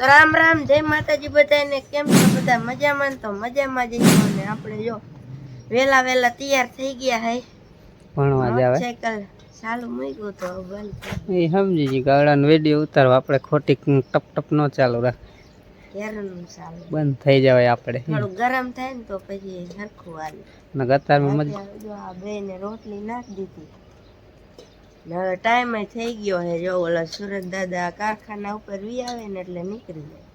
તો રામ રામ જય માતાજી બધાને. કેમ છો બધા? મજામાં ને તો મજામાં જ છો ને આપણે જો વેલા વેલા તૈયાર થઈ ગયા હે. ભણવા જાવે? સાયકલ ચાલુ મૂક્યું તો બંધ એ સમજી ગાળાનો વીડિયો ઉતારવા આપણે ખોટી ટપ ટપ ન ચાલુ રાખ. બંધ થઈ જવાય આપણે. થોડું ગરમ થાય ને તો પછી સરખું હાલે. ગતારમાં મજા આ બેને રોટલી નાખી દીધી. ને હવે ટાઈમ થઈ ગયો હે. જો ઓલા સુરત દાદા કારખાના ઉપર વી આવે ને એટલે નીકળી જાય.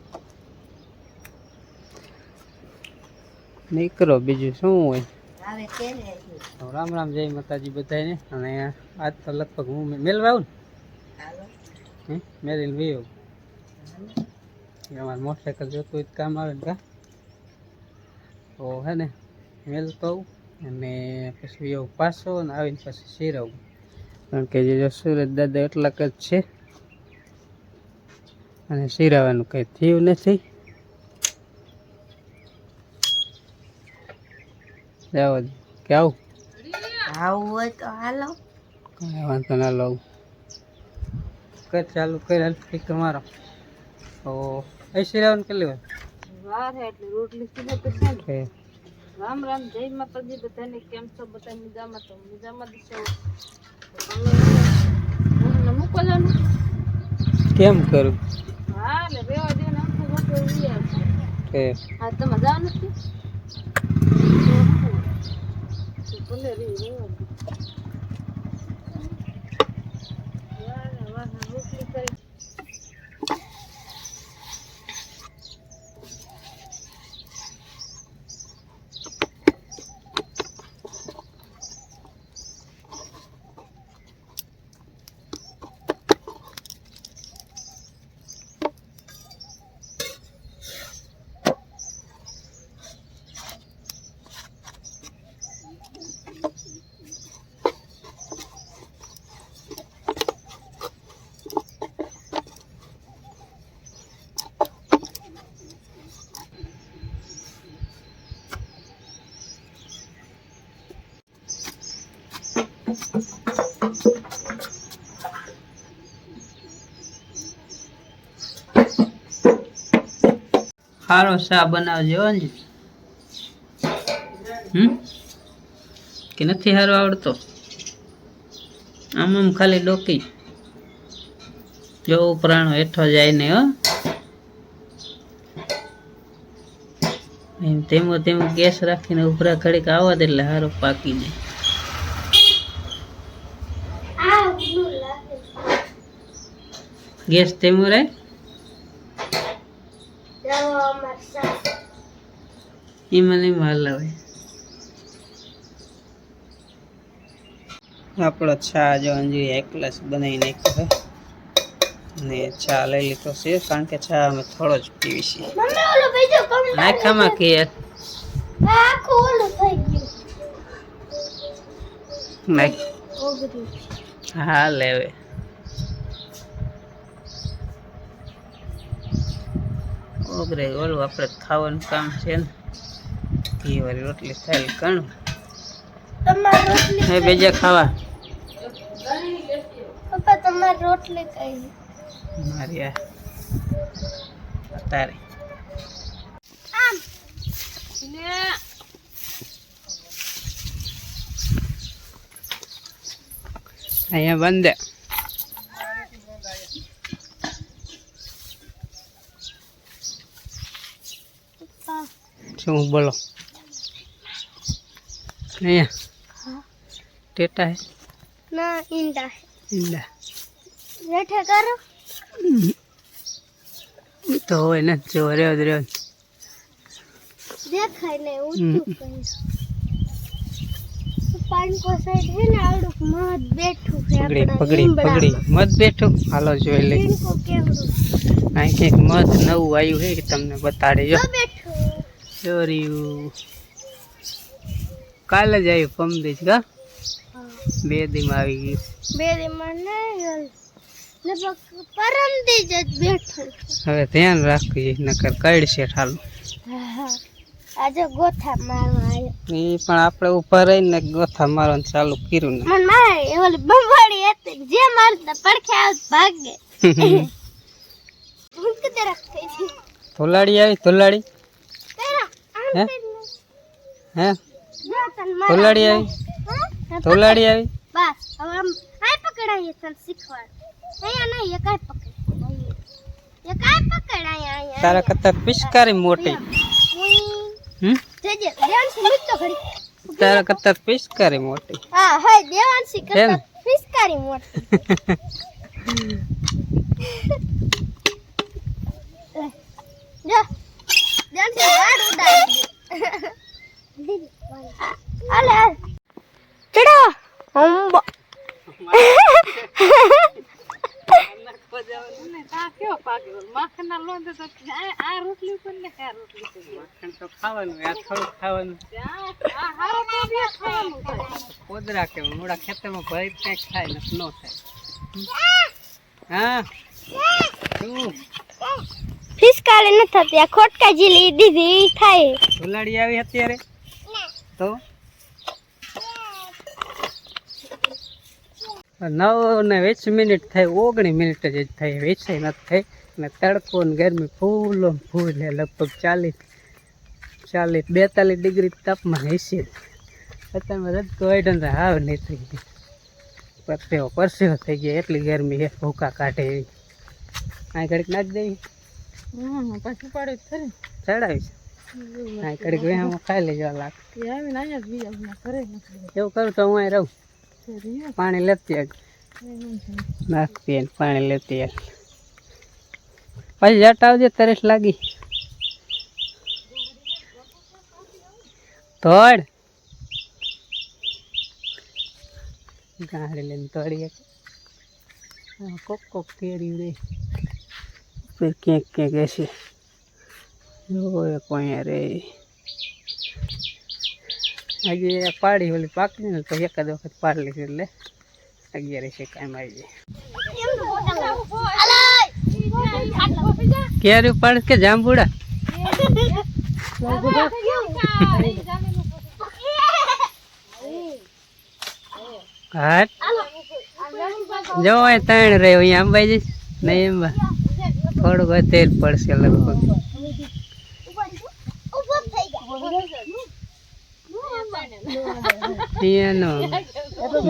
નીકળો બીજું શું હોય? રામ રામ જય માતાજી બધાને. અને આજ તો લગભગ હું મેલવા આવું ને? મેરીને વી આવું. અમારે મોટરસાઇકલ જોતું હોય કામ આવે ને કા? તો હે ને મેલ તો અને પછી પાછો ને આવીને પછી સિરાવું કારણ કે જે જો સુરત દાદા એટલાક જ છે. અને સિરાવાનું કંઈ થયું નથી. જાવ કે આવું? આવું હોય તો હાલો. કાંઈ વાંધો ના લઉં કર ચાલુ કર હાલ ઠીક મારો? તો એ સિરાવાનું કેટલી વાર? વાર એટલે રોટલી સીધા તો છે રામ રામ જય માતાજી બધાને કેમ છો? બધા મજામાં તો? મજામાં જ તો કેમ કરું? હા એટલે રેવા દે ને આખું મોટું કે? હા તમે જાવ નથી તો ભલે રી સારો શા બનાવજો કે નથી સારો આવડતો? આમ આમ ખાલી ડોકી. જો ઉપરાણો હેઠો જાય ને હો. એમ તેમ તેમ ગેસ રાખીને ઉપરા ઘડીક આવવા દે એટલે સારો પાકી જાય. ગેસ તેમ રહે એમાં નહીં માલ આવે આપણો ચા જો અંજરી એક ગ્લાસ બનાવી નાખ્યો ને ચા લઈ લીધો છે કારણ કે ચા અમે થોડો જ પીવી છીએ. નાખામાં કે નાખ. હા લેવે. ઓગરે ઓલું આપણે ખાવાનું કામ છે ને ઘી વાળી રોટલી ખાઈ કણું હવે બીજા ખાવા. પપ્પા તમારી રોટલી કઈ મારી આ તારે અહીંયા બંધ. શું બોલો? અહીંયા. ટેટા હે? ના ઈંડા ઈંડા. બેઠા કરો. તો હોય ને જો રેવ રેવ દેખાય ને. ઊંચું પગડી પગડી પગડી. મત બેઠું? હાલો જોઈ લઈ અહીં કંઈક મત નવું આવ્યું છે કે તમને બતાડી જો. બેઠું. ચોર્યું કાલે જ આવ્યું પમદી કા? બે દીમાં આવી ગયું બે દીમાં નહીં પરમ પરમદી જ બેઠો હવે ધ્યાન રાખવી નકર કડશે ઠાલું આજે ગોથા મારવા આવ્યો એ પણ આપણે ઉપર રહીને ગોથા મારવાનું ચાલુ કર્યું ને. મને મારે ઓલી બંબાડી હતી જે મારતા પડખે આવ ભાગે. કદે રાખતી ધોલાડી આવી ધોલાડી. હે? હે? આવી? ધોલાડી આવી? બસ હવે આમ આય પકડાઈએ તને શીખવાડ. અહીંયા નહીં એ કાંઈ પકડ એ કાંઈ પકડ અહીંયા. તારા કરતા પિશકારી મોટી. હમ? જજે દેવાંશી મૂક તો ઘડી. તારા કરતા પિશકારી મોટી. હા હા દેવાંશી? કરતા પિશકારી મોટી. જો. દેવાંશી વાળ ઉડાડી હાલ ચડો ખાવાનું કોદરા કે મોડા ખેતરમાં ભરી ક્યાંક થાય ને થાય હા ફિસકારી ન થતી, આ ખોટકા જીલી દીધી થાય. ઉલાડી આવી અત્યારે? તો? નવ ને વીસ મિનિટ થાય ઓગણીસ મિનિટ જ થાય વેચાઈ નથી થઈ. ને તડકો ને ગરમી ફૂલો ફૂલ લગભગ ચાલીસ ચાલીસ, બેતાલીસ ડિગ્રી તાપમાન હશે. અત્યારમાં રજકો તો હાવ થઈ ગઈ પરસેવો પરસેવો થઈ ગયો, એટલી ગરમી છે, ભૂકા કાઢે એવી. આ ઘડીક નાખી દેવી ચડાવીશ આ ઘડીક વેહામાં ખાઈ લેજો લાગ એવું કરું તો હું અહીં રહું. પાણી લેતી આગ નાખતી પાણી લેતી આગ પછી જટ આવજે તરસ લાગી. તોડ ગાડી લઈને તોડીએ. કોક કોક તેડી રે પછી ક્યાંક ક્યાંક એસી જોયે કોઈ રે હજી પાડી ઓલી પાકી ને તો એકાદ વખત પાડી લીધી એટલે અગિયાર છે કાંઈ આવી જાય ક્યારે પાડ કે જાંબુડા હાટ જો ત્રણ રહ્યો અહીંયા અંબાજી નહીં અંબા થોડુંક જ પડશે લગભગ. એનો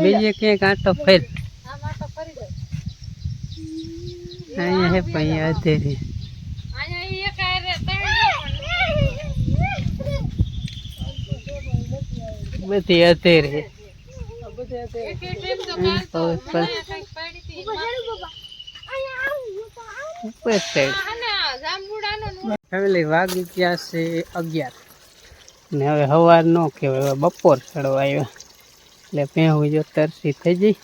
બીજે ક્યાંક આંટો ફેર. અહીંયા હે પણ અહીંયા અધેરી. બધી અધેરી. ઉપર સાઈડ ફેમિલી વાગી ગયા છે અગિયાર. ને હવે સવાર નો કહેવાય, હવે બપોર ચડવા આવ્યા. એટલે ભેહું જો તરસી થઈ જઈ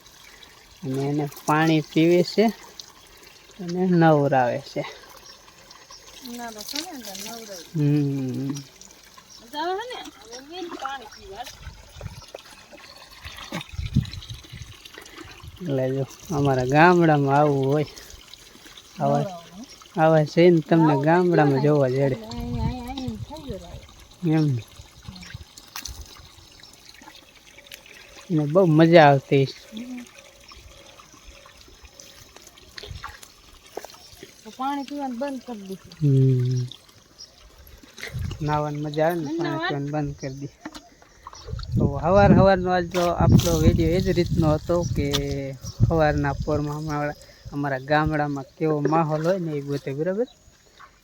અને એને પાણી પીવે છે અને નવરાવે છે. એટલે જો અમારા ગામડામાં આવવું હોય. આવા આવા સીન તમને ગામડામાં જોવા જડે. એમ. ને બહુ મજા આવતી. હમ. નાવાની મજા આવે ને પાણી પીવાનું બંધ કરી દી. તો સવાર સવારનો આજ તો આપણો વીડિયો એ જ રીતનો હતો કે સવારના પોરમાં અમારા અમારા ગામડામાં કેવો માહોલ હોય ને એ બધે બરાબર.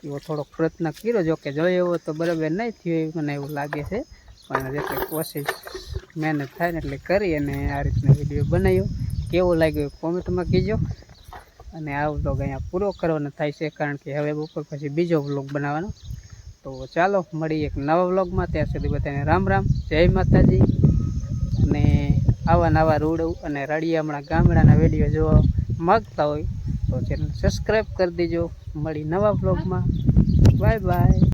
એવો થોડોક પ્રયત્ન કર્યો, જો કે એવો તો બરાબર નહીં થયો એવું મને એવું લાગે છે. પણ જેટલી કોશિશ મહેનત થાય ને એટલે કરી અને આ રીતનો વીડિયો બનાવ્યો. કેવો લાગ્યો કોમેન્ટમાં કહેજો. અને આ વ્લોગ અહીંયા પૂરો કરવાનો થાય છે, કારણ કે હવે બપોર પછી બીજો વ્લોગ બનાવવાનો. તો ચાલો, મળીએ એક નવા વ્લોગમાં. ત્યાં સુધી બધાને રામ રામ, જય માતાજી. અને આવા નવા રૂડ અને રળિયામણા ગામડાના વીડિયો જોવા. માગતા હોય તો ચેનલ સબસ્ક્રાઈબ કરી દેજો. મળી નવા વ્લોગમાં બાય બાય